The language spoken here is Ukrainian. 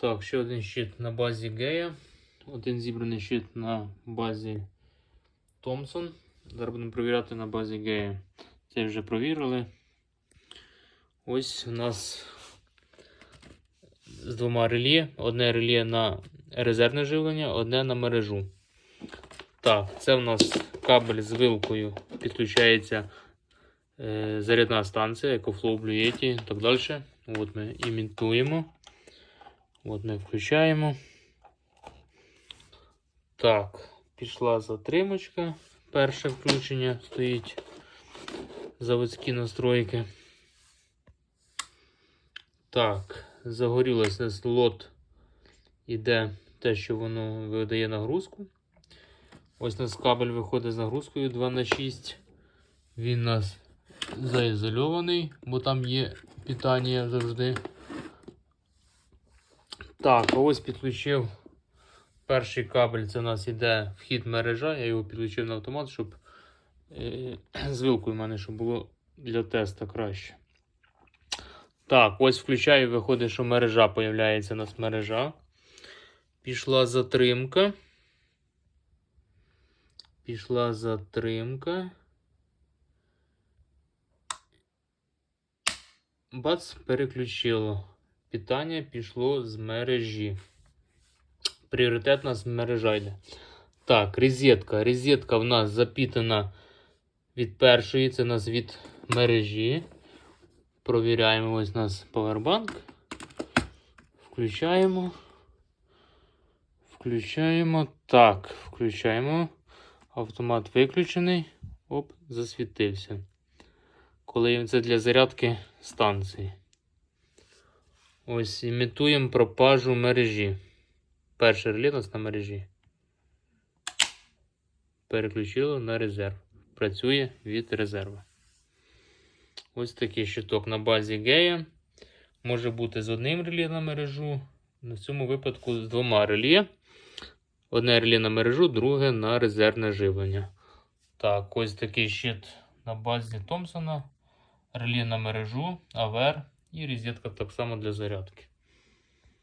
Так, ще один щит на базі Гея. Один зібраний щит на базі Томпсон. Зараз будемо перевіряти на базі Гея. Це вже провірили. Ось у нас з двома реле. Одне реле на резервне живлення, одне на мережу. Так, це у нас кабель з вилкою підключається е, зарядна станція, EcoFlow Blue Yeti і так далі. От ми імітуємо. Ми включаємо. Так, пішла затримочка. Перше включення стоїть заводські настройки. Так, загорілося слот. Іде те, що воно видає нагрузку. Ось у нас кабель виходить з нагрузкою 2 на 6 Він у нас заізольований, бо там є питання завжди. Так, ось підключив перший кабель. Це у нас іде вхід мережа. Я його підключив на автомат, щоб е, з вилкою в мене щоб було для теста краще. Так, ось включаю, виходить, що мережа появляється у нас мережа. Пішла затримка. Пішла затримка. Бац, переключило. Питання пішло з мережі. Пріоритетна мережа йде. Так, розетка. Розетка в нас запітана від першої, це у нас від мережі. Провіряємо ось у нас павербанк. Включаємо. Включаємо. Так, включаємо. Автомат виключений. Оп, засвітився. Коли це для зарядки станції. Ось імітуємо пропажу мережі. Перший реле у нас на мережі. Переключило на резерв. Працює від резерву. Ось такий щиток на базі Гея. Може бути з одним реле на мережу. На цьому випадку з двома реле. Одне реле на мережу, друге на резервне живлення. Так, ось такий щит на базі Томпсона. Реле на мережу, АВР і розетка так само для зарядки.